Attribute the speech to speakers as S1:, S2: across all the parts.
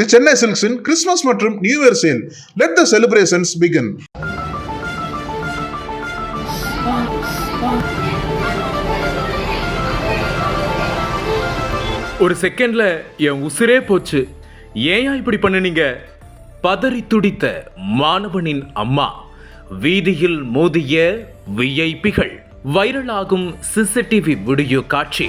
S1: தி சென்னை சில்க்ஸின் கிறிஸ்துமஸ் மற்றும் new year sale. Let the celebrations begin
S2: ஒரு செகண்ட்ல என் உசிரே போச்சு. ஏன் இப்படி பண்ணுனீங்க? பதறி துடித்த மாணவனின் அம்மா வீதியில் மோதிய விஐபிகள் வைரலாகும் சிசிடிவி வீடியோ காட்சி.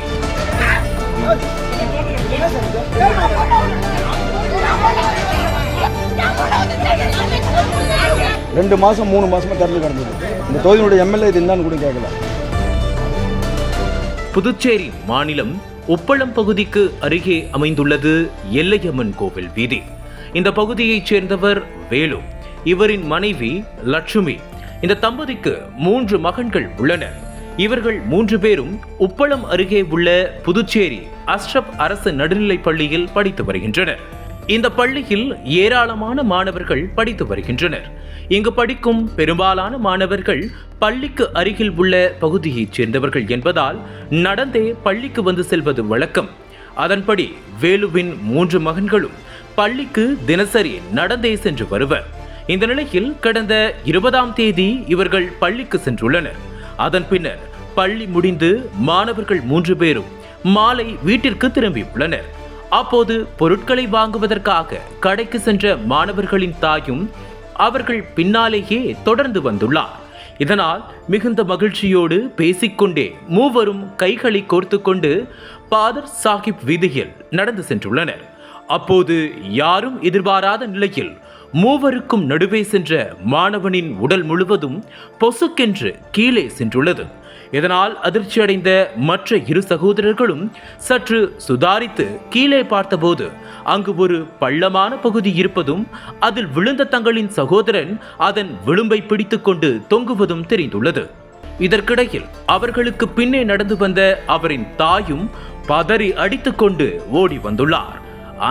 S3: ரெண்டு மாதம் மூணு மாதமாக திறந்து கிடந்தது. இந்த தொகுதியினுடைய எம்எல்ஏ இது என்னன்னு கூட கேட்கல
S2: புதுச்சேரி மாநிலம் உப்பளம் பகுதிக்கு அருகே அமைந்துள்ளது எல்லையம்மன் கோவில் வீதி. இந்த பகுதியைச் சேர்ந்தவர் வேலு. இவரின் மனைவி லட்சுமி. இந்த தம்பதிக்கு மூன்று மகன்கள் உள்ளனர் இவர்கள் மூன்று பேரும் உப்பளம் அருகே உள்ள புதுச்சேரி அஸ்ரப் அரசு நடுநிலைப் பள்ளியில் படித்து வருகின்றனர். இந்த பள்ளியில் ஏராளமான மாணவர்கள் படித்து வருகின்றனர். இங்கு படிக்கும் பெரும்பாலான மாணவர்கள் பள்ளிக்கு அருகில் உள்ள பகுதியைச் சேர்ந்தவர்கள் என்பதால் நடந்தே பள்ளிக்கு வந்து செல்வது வழக்கம். அதன்படி வேலுவின் மூன்று மகன்களும் பள்ளிக்கு தினசரி நடந்தே சென்று வருவர். இந்த நிலையில் கடந்த இருபதாம் தேதி இவர்கள் பள்ளிக்கு சென்றுள்ளனர். அதன் பின்னர் பள்ளி முடிந்து மாணவர்கள் மூன்று பேரும் மாலை வீட்டிற்கு திரும்பியுள்ளனர். அப்போது பொருட்களை வாங்குவதற்காக கடைக்கு சென்ற மாணவர்களின் தாயும் அவர்கள் பின்னாலேயே தொடர்ந்து வந்துள்ளார். இதனால் மிகுந்த மகிழ்ச்சியோடு பேசிக்கொண்டே மூவரும் கைகளை கோர்த்துக்கொண்டு பாதர் சாஹிப் வீதியில் நடந்து சென்றுள்ளனர். அப்போது யாரும் எதிர்பாராத நிலையில் மூவருக்கும் நடுவே சென்ற மாணவனின் உடல் முழுவதும் பொசுக்கென்று கீழே சென்றுள்ளது. இதனால் அதிர்ச்சியடைந்த மற்ற இரு சகோதரர்களும் சற்று சுதாரித்து கீழே பார்த்தபோது அங்கு ஒரு பள்ளமான பகுதி இருப்பதும் அதில் விழுந்த தங்களின் சகோதரன் அதன் விளிம்பை பிடித்துக்கொண்டு தொங்குவதும் தெரிந்துள்ளது. இதற்கிடையில் அவர்களுக்கு பின்னே நடந்து வந்த அவரின் தாயும் பதறி அடித்துக்கொண்டு ஓடி வந்துள்ளார்.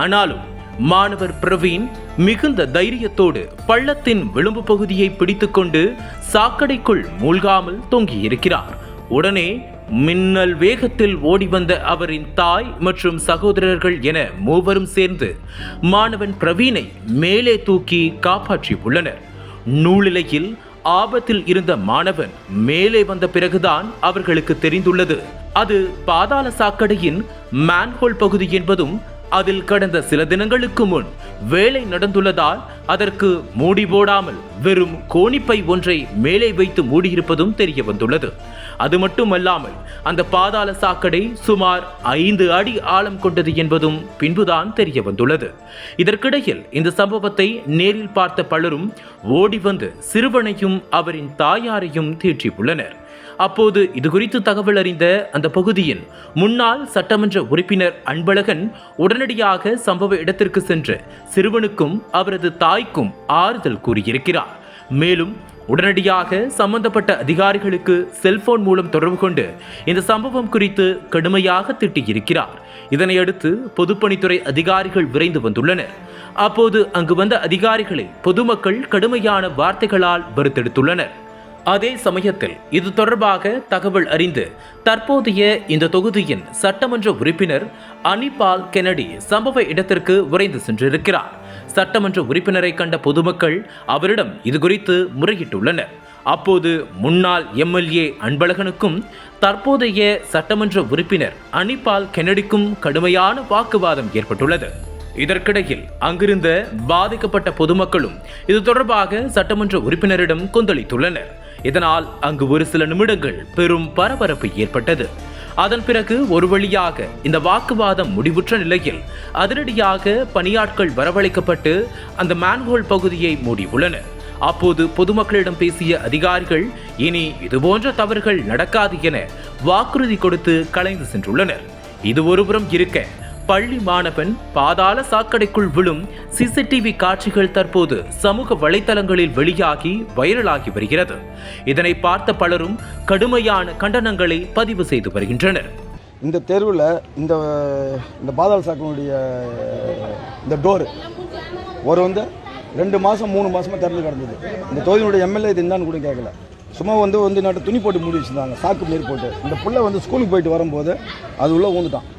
S2: ஆனாலும் மாணவர் பிரவீன் மிகுந்த தைரியத்தோடு பள்ளத்தின் விளிம்பு பகுதியை பிடித்துக்கொண்டு சாக்கடைக்குள் மூழ்காமல் தொங்கியிருக்கிறார். உடனே மின்னல் வேகத்தில் ஓடி வந்த அவரின் தாய் மற்றும் சகோதரர்கள் என மூவரும் சேர்ந்து மாணவன் பிரவீனை மேலே தூக்கி காப்பாற்றி உள்ளனர் நூலிலையில் ஆபத்தில் இருந்த மாணவன் மேலே வந்த பிறகுதான் அவர்களுக்கு தெரிந்துள்ளது. அது பாதாள சாக்கடையின் மேன்ஹோல் பகுதி என்பதும் அதில் கடந்த சில தினங்களுக்கு முன் வேலை நடந்துள்ளதால் அதற்கு மூடி போடாமல் வெறும் கோணிப்பை ஒன்றை மேலே வைத்து மூடியிருப்பதும் தெரிய வந்துள்ளது. அது மட்டுமல்லாமல் அந்த பாதாள சாக்கடை சுமார் ஐந்து அடி ஆழம் கொண்டது என்பதும் பின்புதான் தெரிய வந்துள்ளது இதற்கிடையில் இந்த சம்பவத்தை நேரில் பார்த்த பலரும் ஓடி வந்து சிறுவனையும் அவரின் தாயாரையும் தேற்றியுள்ளனர். அப்போது இது குறித்து தகவல் அறிந்த அந்த பகுதியின் முன்னாள் சட்டமன்ற உறுப்பினர் அன்பழகன் உடனடியாக சம்பவ இடத்திற்கு சென்று சிறுவனுக்கும் அவரது தாய்க்கும் ஆறுதல் கூறியிருக்கிறார். மேலும் உடனடியாக சம்பந்தப்பட்ட அதிகாரிகளுக்கு செல்போன் மூலம் தொடர்பு கொண்டு இந்த சம்பவம் குறித்து கடுமையாக திட்டியிருக்கிறார். இதனையடுத்து பொதுப்பணித்துறை அதிகாரிகள் விரைந்து வந்துள்ளனர். அப்போது அங்கு வந்த அதிகாரிகளை பொதுமக்கள் கடுமையான வார்த்தைகளால் வருத்தெடுத்துள்ளனர் அதே சமயத்தில் இது தொடர்பாக தகவல் அறிந்து தற்போதைய இந்த தொகுதியின் சட்டமன்ற உறுப்பினர் அனிபால் கெனடி சம்பவ இடத்திற்கு விரைந்து சென்றிருக்கிறார். சட்டமன்ற உறுப்பினரை கண்ட பொதுமக்கள் அவரிடம் இது குறித்து முறையிட்டுள்ளனர். அப்போது முன்னாள் எம்எல்ஏ அன்பழகனுக்கும் தற்போதைய சட்டமன்ற உறுப்பினர் அனிபால் கெனடிக்கும் கடுமையான வாக்குவாதம் ஏற்பட்டுள்ளது. இதற்கிடையில் அங்கிருந்த பாதிக்கப்பட்ட பொதுமக்களும் இது தொடர்பாக சட்டமன்ற உறுப்பினரிடம் கொந்தளித்துள்ளனர். இதனால் அங்கு ஒரு சில நிமிடங்கள் பெரும் பரபரப்பு ஏற்பட்டது. அதன் பிறகு ஒரு வழியாக இந்த வாக்குவாதம் முடிவுற்ற நிலையில் அதிரடியாக பணியாட்கள் வரவழைக்கப்பட்டு அந்த மேன்ஹோல் பகுதியை மூடியுள்ளனர் அப்போது பொதுமக்களிடம் பேசிய அதிகாரிகள் இனி இதுபோன்ற தவறுகள் நடக்காது என வாக்குறுதி கொடுத்து கலைந்து சென்றுள்ளனர். இது ஒருபுறம் இருக்க பள்ளி மாணவன் பாதாள சாக்கடைக்குள் விழும் சிசிடிவி காட்சிகள் தற்போது சமூக வலைத்தளங்களில் வெளியாகி வைரலாகி வருகிறது. இதனை பார்த்த பலரும் கடுமையான கண்டனங்களை பதிவு செய்து வருகின்றனர்.
S3: இந்த தெருவில் இந்த இந்த பாதாள சாக்கனுடைய இந்த டோரு ஒரு வந்து ரெண்டு மாதம் மூணு மாதமாக திறந்து கிடந்தது. இந்த தொகுதியினுடைய எம்எல்ஏ இது என்னன்னு கூட கேட்கல சும்மா வந்து வந்து நாட்டு துணி போட்டு மூடி வச்சுருந்தாங்க. சாக்கு மாரி போட்டு. இந்த பிள்ளை வந்து ஸ்கூலுக்கு போயிட்டு வரும்போது அது உள்ளே ஊந்துட்டான்.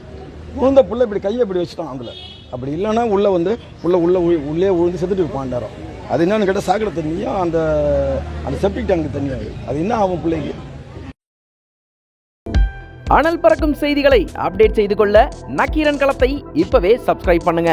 S3: உளுந்த புள்ள இப்படி கையை இப்படி வச்சுட்டான் அதில் அப்படி இல்லைன்னா உள்ளே வந்து உள்ளே உள்ளே உள்ளே உழுந்து செத்துட்டு இருப்பான் நேரம் அது என்னன்னு கேட்டால் சாக்கடை தண்ணியும் அந்த அந்த செப்டிக் டேங்க் தண்ணியும் அது? என்ன ஆகும் பிள்ளைக்கு?
S4: அனல் பறக்கும் செய்திகளை அப்டேட் செய்து கொள்ள நக்கீரன் களத்தை இப்பவே சப்ஸ்கிரைப் பண்ணுங்க.